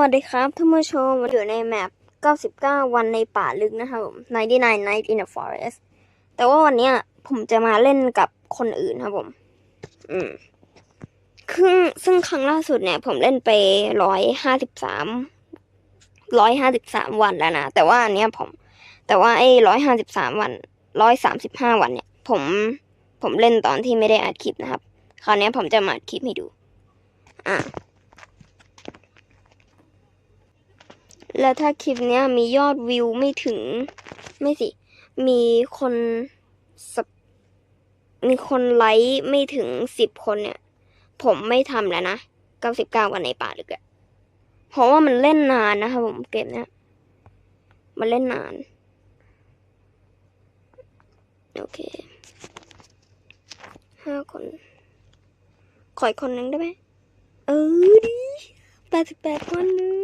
วัสดีครับท่านผู้ชมอยู่ในแมป 99 วันในป่าลึกนะครับผม99 Night in the Forest แต่ว่าวันเนี้ยผมจะมาเล่นกับคนอื่นครับผม อืมซึ่งซึ่งครั้งล่าสุดเนี่ย ผมเล่นไปร้อยห้าสิบสามร้อยห้าสิบสามวันแล้วนะ แต่ว่าอันเนี้ยผม แต่ว่าไอ้ร้อยห้าสิบสามวันร้อยสามสิบห้าวันเนี่ย ผม ผมเล่นตอนที่ไม่ได้อัดคลิปนะครับ คราวนี้ผมจะมาอัดคลิปให้ดู อะ แล้วถ้าคลิปเนี้ยมียอดวิวไม่ถึง ไม่สิ มีคนมีคนไลค์ไม่ถึงสิบคนเนี่ย ผมไม่ทำแล้วนะเก้าสิบเก้าวันในป่าลึกอะเพราะว่ามันเล่นนานนะคะผมเกมเนี้ยมันเล่นนาน โอเคห้าคนขออีกคนนึงได้ไหมเออดีแปดสิบแปดคนนึง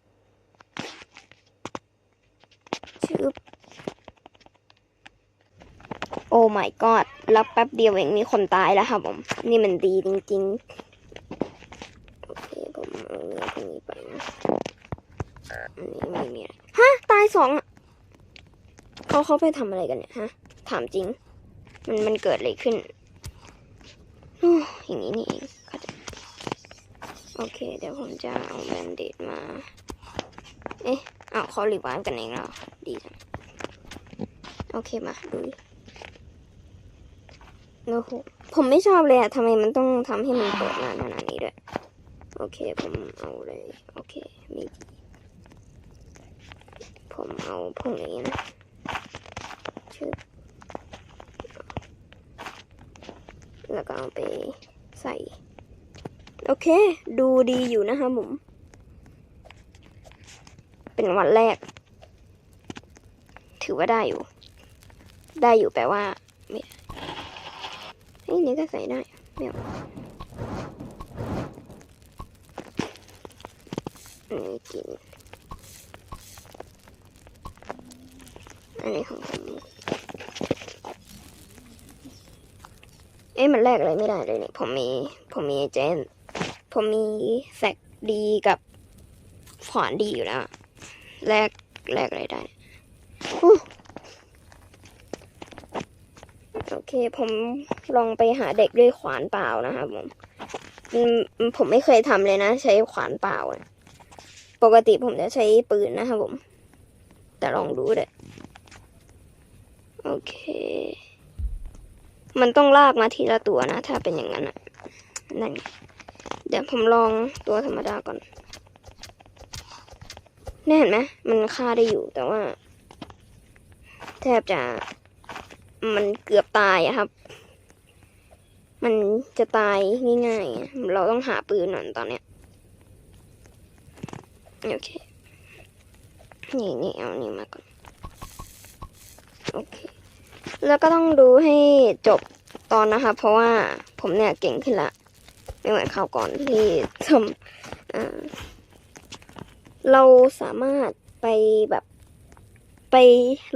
ชึบโอ้ my god รับแป๊บเดียวเองมีคนตายแล้วครับผม นี่มันดีจริงๆ โอเคผมเอาเนื้องนี้ไปนะอันนี้ไม่มีอะไรฮะ ตายสองอะเขาเขาไปทำอะไรกันเนี่ยฮะ ถามจริง มันมันเกิดอะไรขึ้นโอ้อย่างนี้นี่เองโอเค เดี๋ยวผมจะเอาแบนเดดมา เอ๊ะ อ้าวเขารีบวานกันเองแล้วดีจังโอเคมาดูโอ้โหผมไม่ชอบเลยอะทำไมมันต้องทำให้มันเปิดนานขนาดนี้ด้วย โอเคผมเอาเลย โอเคมีผมเอาพวกนี้นะชื่อแล้วก็เอาไปใส่ โอเค ดูดีอยู่นะครับผม เป็นวันแรก ถือว่าได้อยู่ ได้อยู่แปลว่าไม่เฮ้ยนี่ก็ใส่ได้ไม่เอาอันนี้กินอันนี้ของผมเอ๊ะมันแลกอะไรไม่ได้เลยเนี่ยผมมี ผมมีเจน ผมมีแซกดีกับขวานดีอยู่แล้ว แลกแลกอะไรได้อู้โอเค ผมลองไปหาเด็กด้วยขวานเปล่านะครับผมอืมผมไม่เคยทำเลยนะ ใช้ขวานเปล่านะปกติผมจะใช้ปืนนะครับผม แต่ลองดูเด็โอเค มันต้องลากมาทีละตัวนะ ถ้าเป็นอย่างนั้นอะนั่นไงเดี๋ยวผมลองตัวธรรมดาก่อน นี่เห็นไหมมันฆ่าได้อยู่แต่ว่า แทบจะมันเกือบตายอะครับ มันจะตายง่ายๆ เราต้องหาปืนหน่อยตอนเนี้ยโอเค นี่นี่เอานี่มาก่อน โอเค แล้วก็ต้องดูให้จบตอนนะคะ เพราะว่าผมเนี่ยเก่งขึ้นละ ไม่เหมือนคราวก่อนที่ทำอ่า เราสามารถไปแบบไป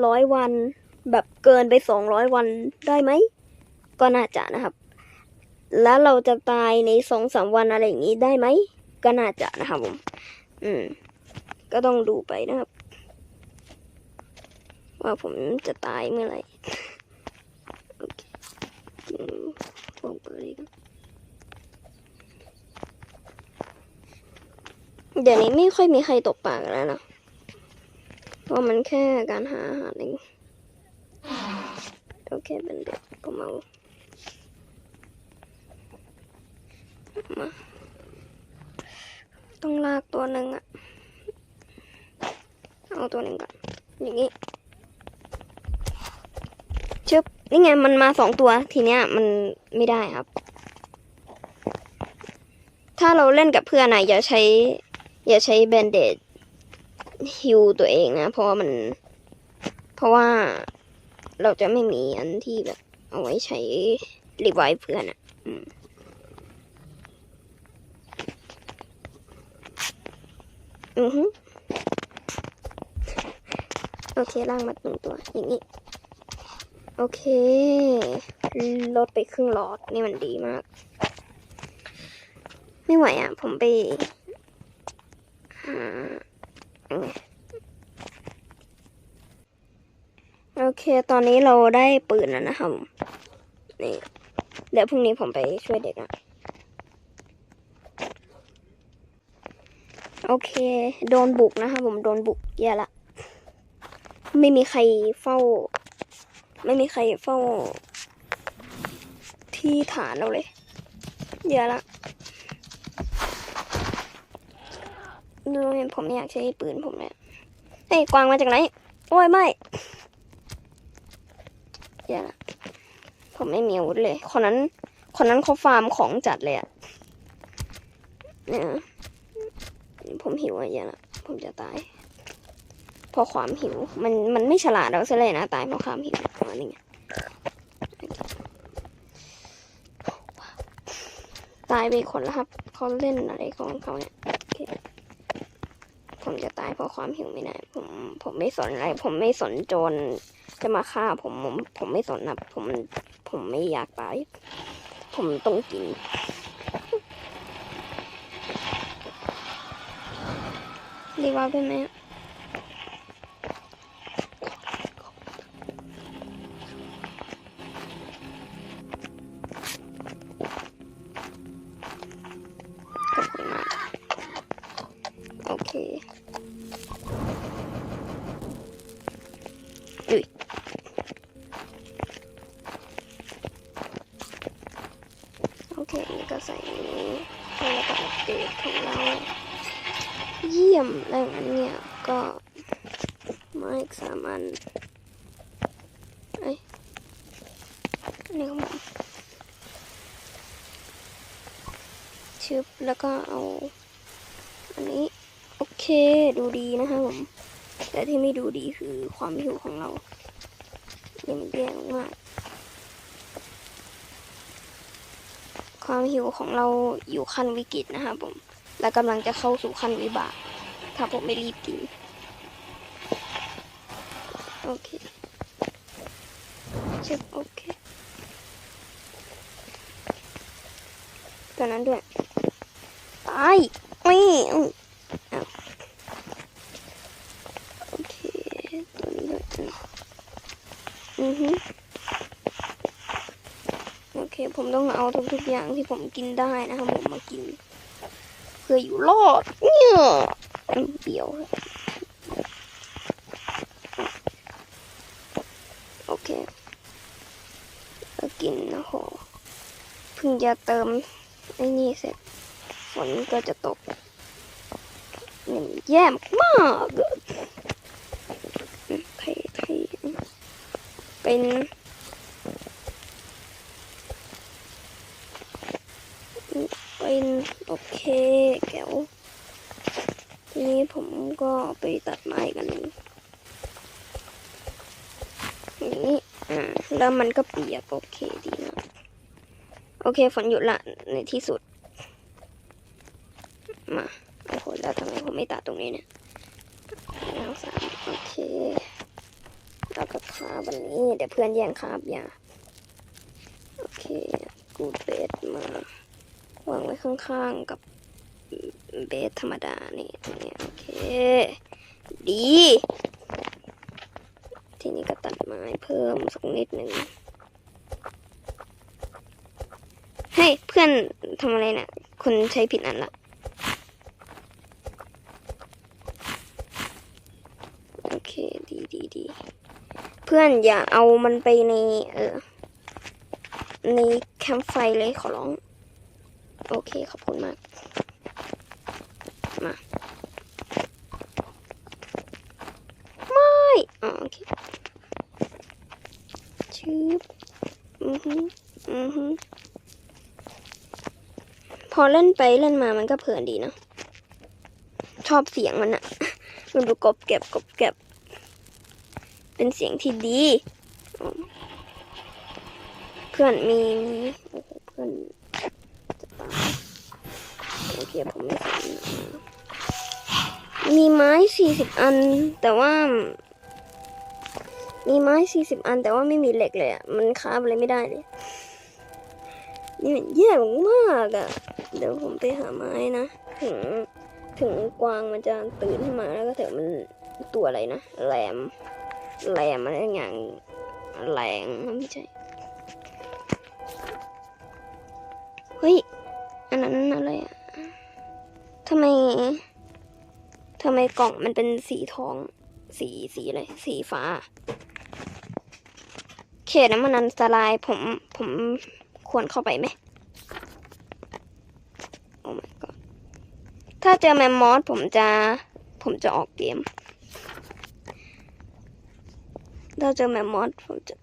ร้อยวัน แบบเกินไปสองร้อยวันได้ไหม ก็น่าจะนะครับ แล้วเราจะตายในสองสามวันอะไรอย่างนี้ได้ไหม ก็น่าจะนะครับผม อืม ก็ต้องดูไปนะครับ ว่าผมจะตายเมื่อไหร่โอเคอืมผมเปิดอีก เดี๋ยวนี้ไม่ค่อยมีใครตกปลากันแล้วนะเพราะมันแค่การหาอาหารเองโอเคเป็นเด็กผมามาต้องลากตัวหนึ่งอะเอาตัวหนึ่งก่อนอย่างนี้ชึบนี่ไงมันมาสองตัวทีเนี้ยมันไม่ได้ครับ ถ้าเราเล่นกับเพื่อนอะอย่าใช้ อย่าใช้แบนเดดฮิวตัวเองนะ เพราะว่ามัน เพราะว่าเราจะไม่มีอันที่แบบ เอาไว้ใช้รีไวฟ์เพื่อนอะอืมอือฮึโอเคล่างมาหนึ่งตัว อย่างนี้ โอเค ลดไปครึ่งหลอด นี่มันดีมาก ไม่ไหวอะ ผมไป โอเค ตอนนี้เราได้ปืนแล้วนะครับ นี่ เดี๋ยวพรุ่งนี้ผมไปช่วยเด็กอะโอเค โดนบุกนะครับผม โดนบุกแย่ละ ไม่มีใครเฝ้า ไม่มีใครเฝ้า ที่ฐานเราเลยแย่ละ ดูเห็นผมไม่อยากใช้ปืนผมเลยเฮ้ยกวางมาจากไหน โอ้ยไม่อย่าละผมไม่มีอาวุธเลย คนนั้น คนนั้นเขาฟาร์มของจัดเลยอะเนี่ยผมหิวอะอย่าละผมจะตาย เพราะความหิว มัน มันไม่ฉลาดเราซะเลยนะ ตายเพราะความหิวอ๋อนี่งตายไปคนแล้วครับ เขาเล่นอะไรของเขาเนี่ย ผมจะตายเพราะความหิวไม่ได้ผมผมไม่สนอะไร ผมไม่สนโจรจะมาฆ่าผมผมผมไม่สนนะผมผมไม่อยากตาย ผมต้องกินรีว่าได้ไหม นนี้ขอมชึบแล้วก็เอา อันนี้ โอเคดูดีนะคะผม แต่ที่ไม่ดูดีคือความหิวของเราเนี่ยมันแย่มาก ความหิวของเราอยู่ขั้นวิกฤตนะคะผม และกำลังจะเข้าสู่ขั้นวิบาก ถ้าผมไม่รีบกิน โอเค เช็คโอเค ตัวนั้นด้วยตายไม่เอาเอาโอเคตัวนี้ด้วยอือฮึโอเค ผมต้องเอาทุกๆอย่างที่ผมกินได้นะครับผมมากิน เพื่ออยู่รอดเนี่ยเดียวโอเคกินนะโหเพิ่งจะเติม ไอ้นี่เสร็จฝนก็จะตกนี่แย่มากๆอะไทยไทยเป็นเป็นโอเคแก้วทีนี้ผมก็ไปตัดไม้กันอย่างนี้อ่าแล้วมันก็เปียกโอเคดีนะ โอเคฝนหยุดละในที่สุด มาโอ้โหแล้วทำไมผมไม่ตัดตรงนี้เนี่ยแล้วสามโอเคแล้วก็คาบอันนี้เดี๋ยวเพื่อนแย่งคาบอยาโอเค กูเบสมาวางไว้ข้างๆกับเบสธรรมดานี่ตรงเนี้ยโอเค ดี ทีนี้ก็ตัดไม้เพิ่มสักนิดหนึ่ง เฮ้เพื่อนทำอะไรนะ่ะ คนใช้ผิดอันละโอเคดีดีดีเพื่อนอย่าเอามันไปใน เออในแคมป์ไฟเลยขอร้อง โอเค ขอบคุณมาก มา ไม่อ๋อโอเคชืบอือฮึอือฮึ พอเล่นไปเล่นมามันก็เพลินดีเนาะชอบเสียงมันอะมันดูกบแกรบกบแกรบเป็นเสียงที่ดี เพื่อนมีมีเพื่อนจะตายโอเคผมไม่ใส่มีไม้สี่สิบอัน แต่ว่า มีไม้สี่สิบอัน แต่ว่าไม่มีเหล็กเลยอะมันค้าอะไรไม่ได้เลย มันแย่มากอะเดี๋ยวผมไปหาไม้นะ ถึง ถึงกวางมันจะตื่นขึ้นมาแล้วก็เถอะมันตัวอะไรนะ แหลม แหลมอะไรอย่างแหลงไม่ใช่ เฮ้ย อันนั้นอะไรอะทำไมทำไมกล่องมันเป็นสีทอง สีสีอะไร สีฟ้า เขตน้ำมันอันตรายผมผม ควรเข้าไปไหมโอ้ my god ถ้าเจอแมมมอสผมจะ ผมจะออกเกม ถ้าเจอแมมมอสผมจะ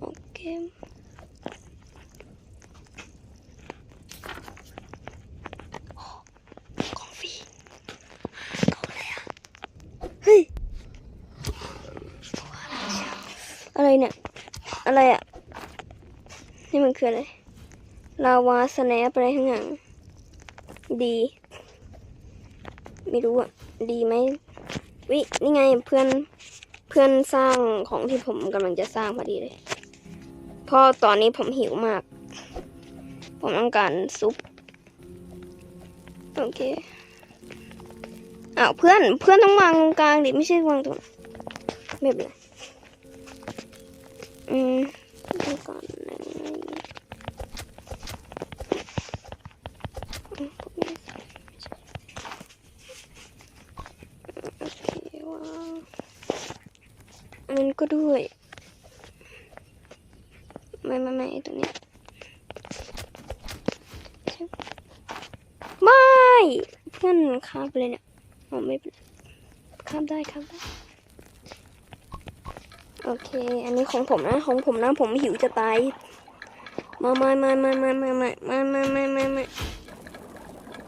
ออกเกมของฟีของอะไรอะเฮ้ยอะไรเนี่ย อะไรอะนี่มันคืออะไร ลาวาสแนปอะไรทั้งอย่างดี ไม่รู้อะดีไหมวินี่ไงเพื่อนเพื่อนสร้างของที่ผมกำลังจะสร้างพอดีเลยเพราะตอนนี้ผมหิวมาก ผมต้องการซุป โอเคอ้าวเพื่อนเพื่อนต้องวางตรงกลางดิไม่ใช่วางตรงไม่เป็นไรอืมต้องการอะไรอืมพวกนี้โอเควางอั นนั้นก็ด้วย ไม่ไม่ไม่ตัวเนี้ยไม่เพื่อนข้ามไปเลยเนี่ยอ๋อไม่เป็นไรข้ามได้ข้ามได้ โอเค อันนี้ของผมนะ ของผมนะ ผมหิวจะตาย มามามามามามามามามามามามา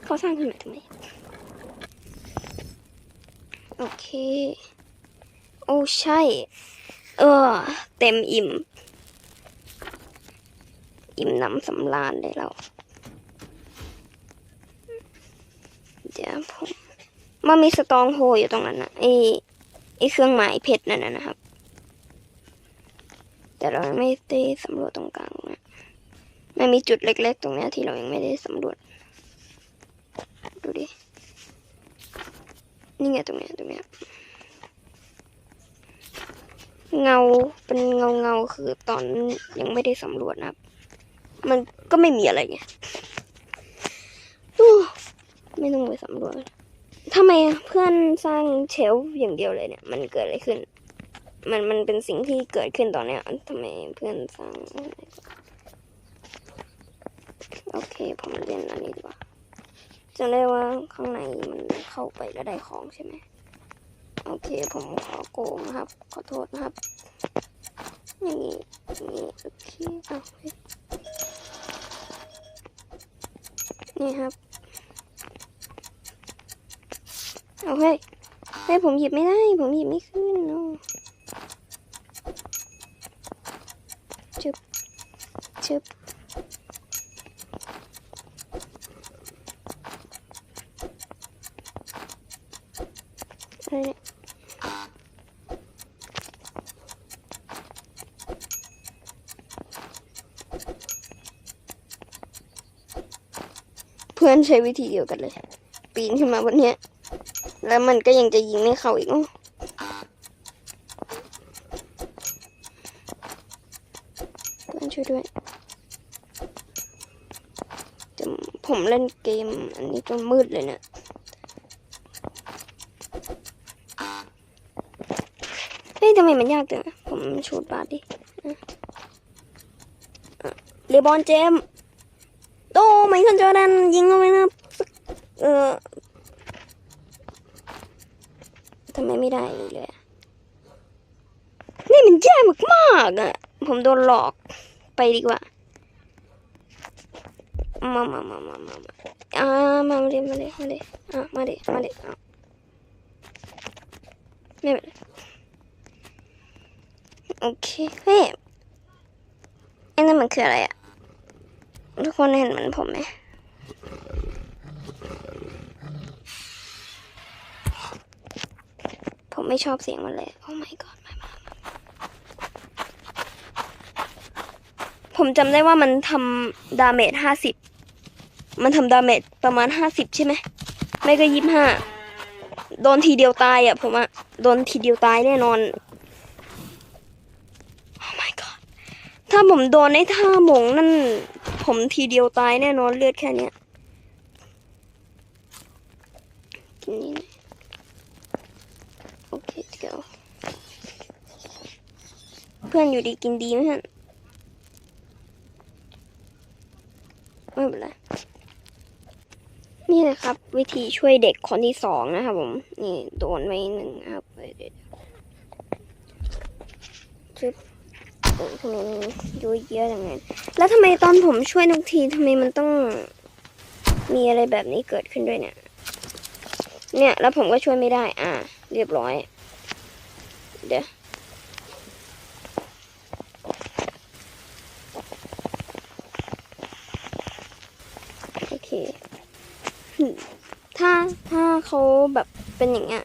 เขาสร้างขึ้นมาทำไม โอเค โอ้ใช่ เออ เต็มอิ่ม อิ่มน้ำสำราญเลยเรา เดี๋ยวผมมันมีสตองโฮอยู่ตรงนั้นนะไอไอเครื่องหมายเพชรนั่นนะนะครับ แต่เรายังไม่ได้สำรวจตรงกลางนะมันมีจุดเล็ก ๆ ตรงนี้ที่เรายังไม่ได้สำรวจ ดูดิ นี่ไงตรงนี้ตรงนี้ เงาเป็นเงาเงาคือตอนยังไม่ได้สำรวจนะครับ มันก็ไม่มีอะไรไงอู้ไม่ต้องไปสำรวจทำไมเพื่อนสร้างเชลฟ์อย่างเดียวเลยเนี่ย มันเกิดอะไรขึ้น มันมันเป็นสิ่งที่เกิดขึ้นตอนเนี้ยทำไมเพื่อนสร้างโอเคผมเล่นอันนี้ดีกว่าจะเรียกว่าข้างในมันเข้าไปแล้วได้ของใช่ไหม โอเคผมขอโกงนะครับ ขอโทษนะครับนี่นี่โอเคเอาเฮ้ยนี่ครับเอาเฮ้ยเฮ้ยผมหยิบไม่ได้ ผมหยิบไม่ขึ้นเนาะชึบชึบอะไรเนี่ย เพื่ อนใช้วิธีเดียวกันเลย ปีนขึ้นมาบนเนี้ย แล้วมันก็ยังจะยิงไม่เข้าอีกอู้เพื่อนช่วยด้วยจะผมเล่นเกมอันนี้จนมืดเลยเนะี่ยเฮ้ยทำไมมันยากจังอะผมชูดบาสดิอะอะเลบอนเจม โตไมเคิลจอร์แดนยิงเข้าไปนะเออทำไมไม่ได้เลยนี่มันแย่มากๆอะ ผมโดนหลอกไปดีกว่า มามามามามามาอ่ามาเลยมาเลยมาเลยอะมาเลยมาเลยอะไม่เป็นโอเค เฮ้ยไอ้นั่นมันคืออะไรอะ ทุกคนเห็นเหมือนผมไหมผมไม่ชอบเสียงมันเลย โอ้ my god ไม่มาผมจำได้ว่ามันทำดาเมจห้าสิบ มันทำดาเมจประมาณห้าสิบใช่ไหม ไม่ก็ยี่ห้า โดนทีเดียวตายอะ ผมอะโดนทีเดียวตายแน่นอน โอ้ my god ถ้าผมโดนไอ้ท่าหมงนั่น ผมทีเดียวตายแน่นอนเลือดแค่เนี้ยนี่โอเคเดี๋ยวเพื่อนอยู่ดีกินดีไหมเพื่อนไม่เป็นไรนี่นะครับ วิธีช่วยเด็กคนที่สองนะครับผม นี่โดนไว้หนึ่งครับเดี๋ยวชึบ โอ้ยทำไมมันเยอะอย่างไงแล้วทำไมตอนผมช่วยทุกทีทำไมมันต้องมีอะไรแบบนี้เกิดขึ้นด้วยเนี่ย เนี่ย แล้วผมก็ช่วยไม่ได้ อ่า เรียบร้อย เดี๋ยวโอเค ถ้าถ้าเขาแบบเป็นอย่างเงี้ย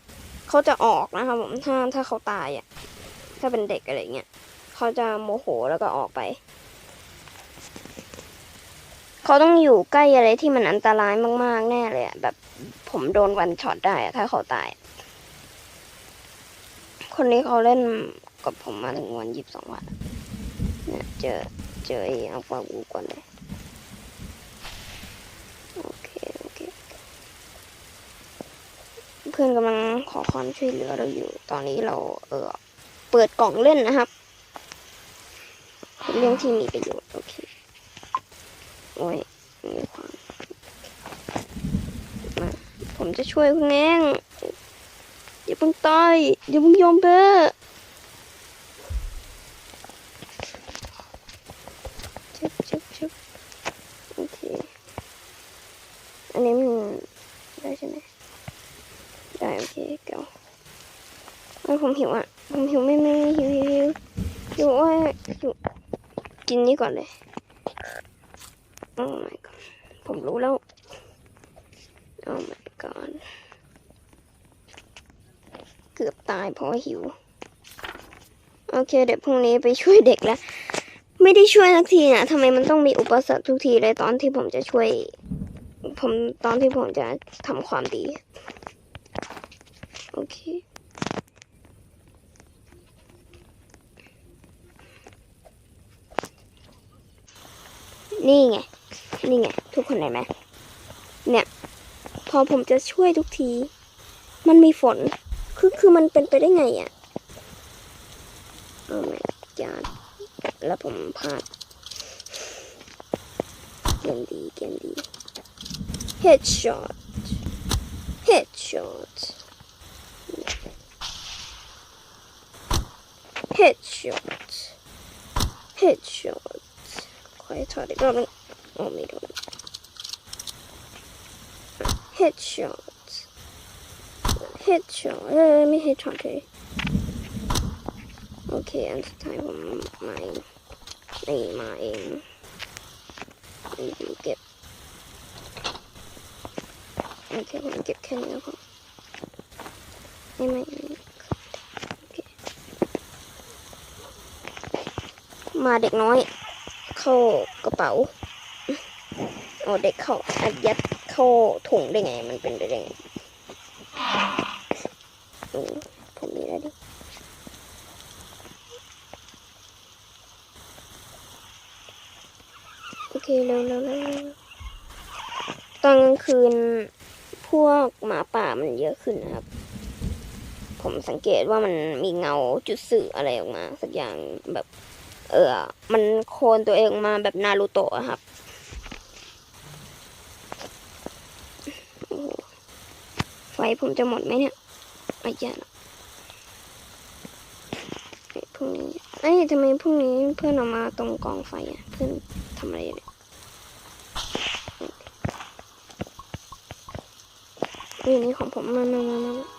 เขาจะออกนะครับผม ถ้าถ้าเขาตายอะ ถ้าเป็นเด็กอะไรเงี้ย เขาจะโมโหแล้วก็ออกไป เขาต้องอยู่ใกล้อะไรที่มันอันตรายมากๆแน่เลยอะแบบผมโดนวันช็อตได้ถ้าเขาตาย คนนี้เขาเล่นกับผมมาถึงวันยี่สิบสองวันเนี่ยเจอเจอไอ้อัลฟาวูก่อนเลยโอเคโอเค เพื่อนกำลังขอความช่วยเหลือเราอยู่ ตอนนี้เราเออเปิดกล่องเล่นนะครับ เป็นเรื่องที่มีประโยชน์โอเคโอ้ยมีความมาผมจะช่วยคุณเองอย่าเพิ่งตายอย่าเพิ่งยอมแพ้ชึบชึบชึบโอเคอันนี้มันได้ใช่ไหมได้โอเคเก่าโอ้ผมหิวอะผมหิวไม่ไม่ไม่หิวหิวหิวหิวโอ้ยหิว กินนี่ก่อนเลยโอ้ my god ผมรู้แล้วโอ้ my god เกือบตายเพราะหิว โอเค เดี๋ยวพรุ่งนี้ไปช่วยเด็กแล้วไม่ได้ช่วยสักทีนะทำไมมันต้องมีอุปสรรคทุกทีเลยตอนที่ผมจะช่วย ผมตอนที่ผมจะทำความดี โอเค นี่ไง นี่ไง ทุกคนเห็นไหม เนี่ย พอผมจะช่วยทุกที มันมีฝน คือคือมันเป็นไปได้ไงอะ่ะโอ้ my god แล้วผมพลาดเกมดีเกมดี headshot headshot headshot headshot ขอให้ถอดอีกรอบนึงโอ้ไม่โดน headshot headshot เอ้ยไม่ headshot เลยโอเค อันสุดท้ายผมมาเองนี่มาเองนี่ผมเก็บโอเคผมเก็บแค่นี้แล้วพอไม่ไม่มาเด็กน้อย เข้ากระเป๋าเอาเด็กเข้าอัดยัดเข้าถุงได้ไง มันเป็นไปได้ไงอืมผมมีแล้วดิโอเคเร็วเร็วเร็วเร็วตอนกลางคืนพวกหมาป่ามันเยอะขึ้นนะครับ ผมสังเกตว่ามันมีเงาจุดสื่ออะไรออกมา สักอย่างแบบ เออมันโคลนตัวเองมาแบบนารูโตะครับไฟผมจะหมดไหมเนี่ยไอ้ยาละไอ้พรุ่งนี้ไอ้ทำไมพรุ่งนี้เพื่อนออกมาตรงกองไฟอะ เพื่อนทำอะไรอยู่เนี่ยนี่นี่ของผมมามามามา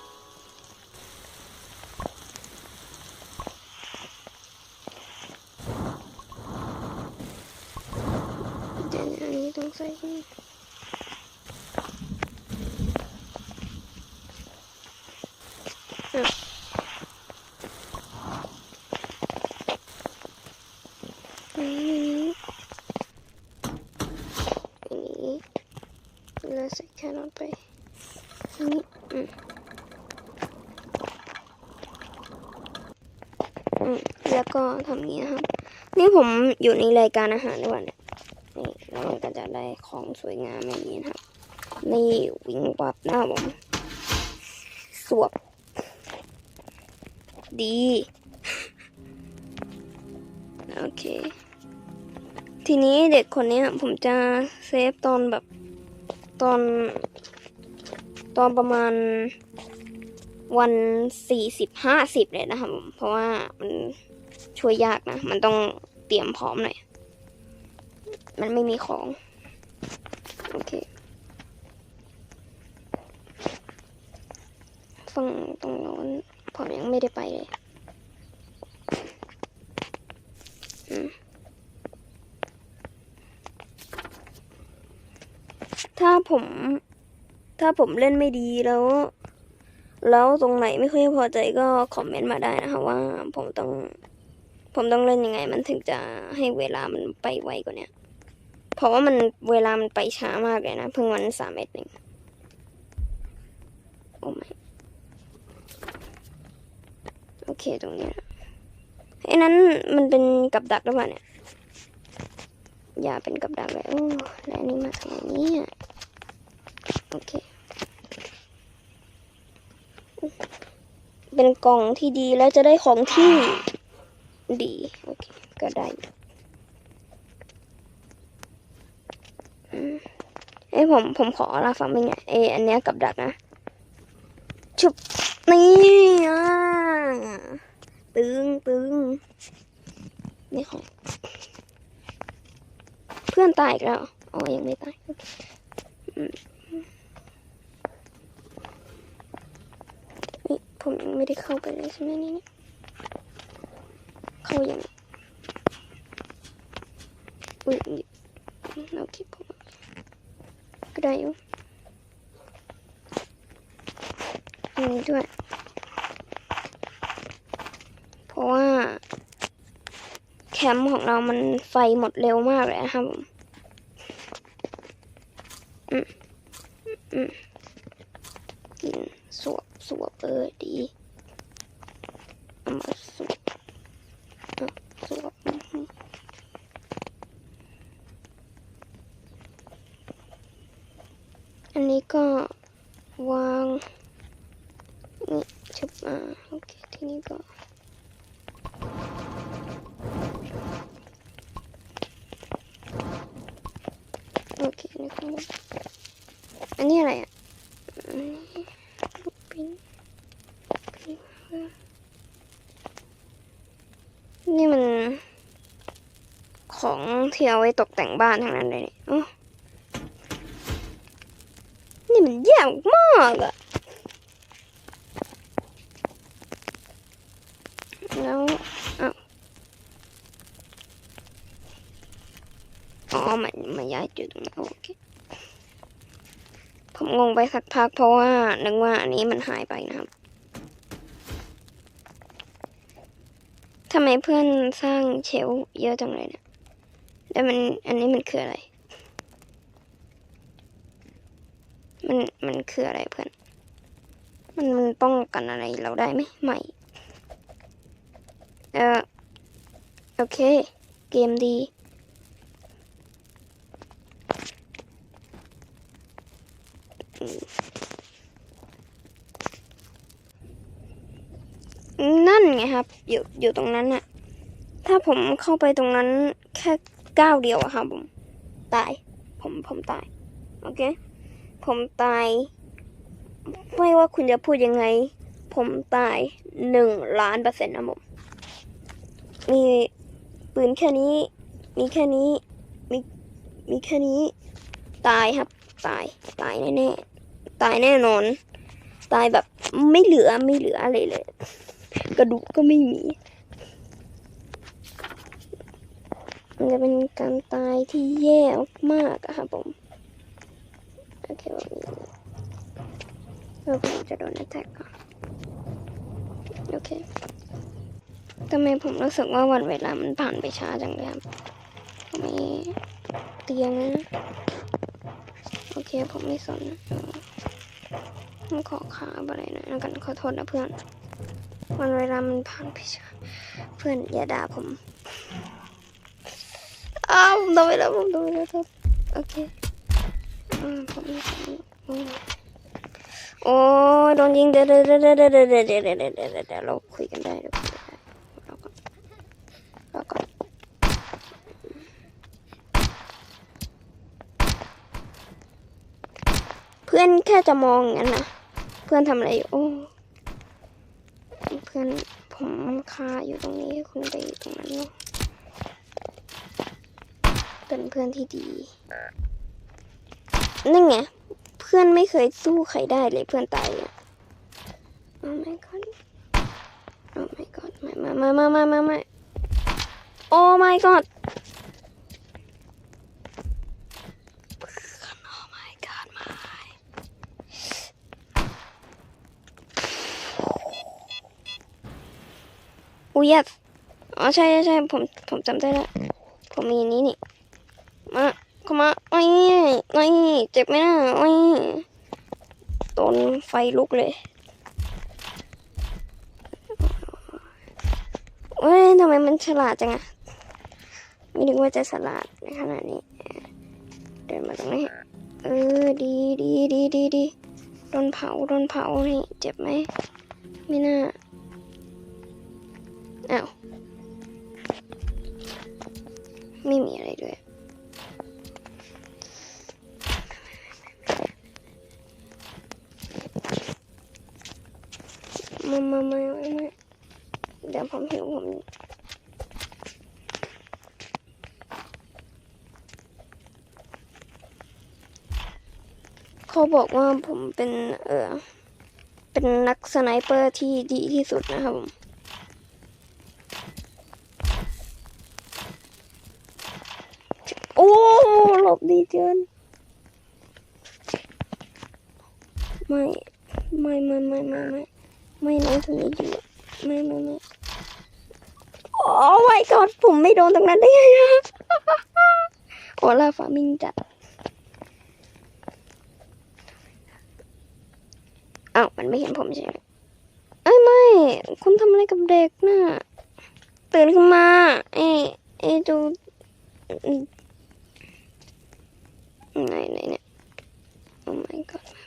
ต้อง ใส่ที่นี่แล้วใส่แค่นั้นไปอันนี้อืมแล้วก็ทำนี้นะครับ นี่ผมอยู่ในรายการอาหารด้วยเนี่ยนี่ แล้วมันก็จะได้ของสวยงามอย่างนี้นะครับ นี่วิ่งวับหน้าผมสวบ ดี โอเค ทีนี้เด็กคนนี้ผมจะเซฟตอนแบบตอน ตอนประมาณวันสี่สิบห้าสิบเลยนะครับผมเพราะว่ามันช่วยยากนะ มันต้องเตรียมพร้อมหน่อย มันไม่มีของ โอเคฝั่งตรงโน้นผมยังไม่ได้ไปเลยถ้าผม ถ้าผมเล่นไม่ดีแล้ว แล้วตรงไหนไม่ค่อยพอใจก็คอมเมนต์มาได้นะคะว่าผมต้อง ผมต้องเล่นยังไงมันถึงจะให้เวลามันไปไวกว่านี้ เพราะว่ามันเวลามันไปช้ามากเลยนะ เพิ่งวันสามเอ็ดเองโอ้ไม่โอเคตรงนี้นะไอ้นั้นมันเป็นกับดักหรือเปล่าเนี่ย อย่าเป็นกับดักเลยโอ้แล้วนี่มาทำอย่างนี้อะโอเค เป็นกล่องที่ดีแล้วจะได้ของที่ดี โอเค ก็ได้อยู่อืมเอ้ยผมผมขอลาฟังเป็นไงเอยอันเนี้ยกับดักนะ ชุบ นี่อะตึงตึงนี่ของ เพื่อนตายอีกแล้วอ๋อยังไม่ตายนี่ผมยังไม่ได้เข้าไปเลยใช่ไหมนี่เนี่ยเข้ายังอุ้ยโอเคผม ได้อยู่อันนี้ด้วย เพราะว่า แคมป์ของเรามันไฟหมดเร็วมากเลยนะครับผมอืมอืมกินสวบสวบเออดีเอามาสวบอื้อหืออันนี้ก็วาง นี่ชุบมาโอเค ทีนี้ก็ โอเคนะครับอันนี้อะไรอะอันนี้ปิ้นปิ้นนี่มัน ของ ที่เอาไว้ตกแต่งบ้านทั้งนั้นเลยนี่โอ้นี่มันแยากมากอะแล้วอ๋อมันมันย้ายจุดตรงนี้โอเคผมงงไปสักพักเพราะว่านึกว่าอันนี้มันหายไปนะครับทำไมเพื่อนสร้างเชลเยอะจังเลยเนี่ย แล้วมันอันนี้มันคืออะไร มันมันคืออะไรเพื่อน มันมันป้องกันอะไรเราได้ไหมไม่ เออโอเค เกมดี นั่นไงครับ อยู่อยู่ตรงนั้นน่ะถ้าผมเข้าไปตรงนั้นแค่ ก้าวเดียวอะครับผมตาย ผมผมตาย โอเค ผมตาย ไม่ว่าคุณจะพูดยังไง ผมตายหนึ่งล้านเปอร์เซ็นต์นะผมมีปืนแค่นี้ มีแค่นี้ มีมีแค่นี้ ตายครับ ตาย ตายแน่ๆตายแน่นอน ตายแบบไม่เหลือไม่เหลืออะไรเลย กระดูกก็ไม่มี มันจะเป็นการตายที่แย่มากๆอะครับผมโอเคแบบนี้แล้วผมจะโดน attack ก่อนโอเคทำไมผมรู้สึกว่าวันเวลามันผ่านไปช้าจังเลยครับผมมีเตียงนะโอเคผมไม่สนนะเออผมขอขาอะไรน่อยแล้วกันขอโทษนะเพื่อน วันเวลามันผ่านไปช้าเพื่อนอย่าด่าผม อ้าวผมโดนไปแล้วผมโดนไปแล้วโทษโอเคอืมโอ้โดนยิงเดี๋ยวเดี๋ยวเดี๋ยวเดี๋ยวเดี๋ยวเดี๋ยวเดี๋ยวเดี๋ยวเดี๋ยวเดี๋ยวเดี๋ยวเราคุยกันได้เดี๋ยวคุยกันได้เราก็เราก็เพื่อนแค่จะมองงั้นนะเพื่อนทำอะไรอยู่โอ้เพื่อนผมคาอยู่ตรงนี้คุณไปอยู่ตรงนั้นเนาะ เป็นเพื่อนที่ดีนั่นไง เพื่อนไม่เคยสู้ใครได้เลยเพื่อนตายอะ Oh my god Oh my god ม่ไม่ไม่ไม่ไม่ไม่ไม่ Oh my god อน Oh my god ไม่อุ้ยอ๋อใช่ใช่ใช่ผมผมจำได้แล้วผมมีนี้นี่ เข้ามาไอ้ไอ้เจ็บไหมนะไอ้โดนไฟลุกเลยเว้ยทำไมมันฉลาดจังอะไม่นึกว่าจะฉลาดในขนาดนี้ เดินมาตรงนี้ เออ ดีดีดีดีดีโดนเผาโดนเผานี่เจ็บไหม ไม่น่าอ้าวไม่มีอะไรด้วย มามามามามเดี๋ยวผมหิวผมเขาบอกว่าผมเป็นเออเป็นนักสไนเปอร์ที่ดีที่สุดนะครับผมโอ้หลบดีเกินไม่ ไม่ไม่ไม่ไม่ไม่ ไม่น้องถึงจะอยู่ไม่ไม่ไม่โอ้ my god ผมไม่โดนตรงนั้นได้ไงโอลาฟามิงจัดอ้าวมันไม่เห็นผมใช่ไหมเอ้ยไม่ คุณทำอะไรกับเด็กน่ะตื่นขึ้นมาเอ้ยเอ้ดูไหนไหนเนี่ย Oh my god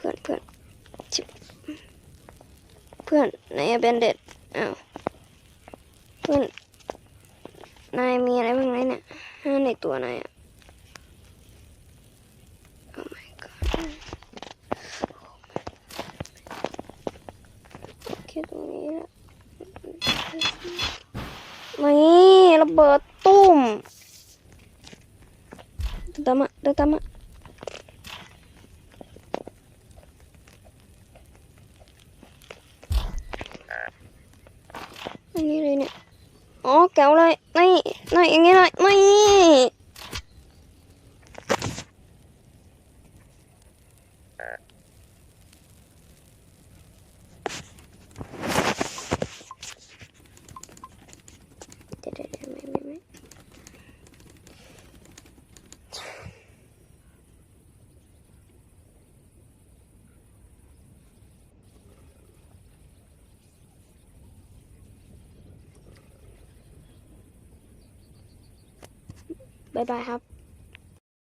พื่อนเพื่อนเพื่อนเพื่อนนเพื่อนเพื่อนชิบเพื่อนไหนเบนเด็ดอ้าวเพื่อนนายมีอะไรบ้างไหมเนี่ยห้าในตัวนายอะ Oh my god โอเคตรงนี้ละนี่ระเบิดตุ้มเดินตามมาเดินตามม kéo lại. Này này nghe lại này. but I have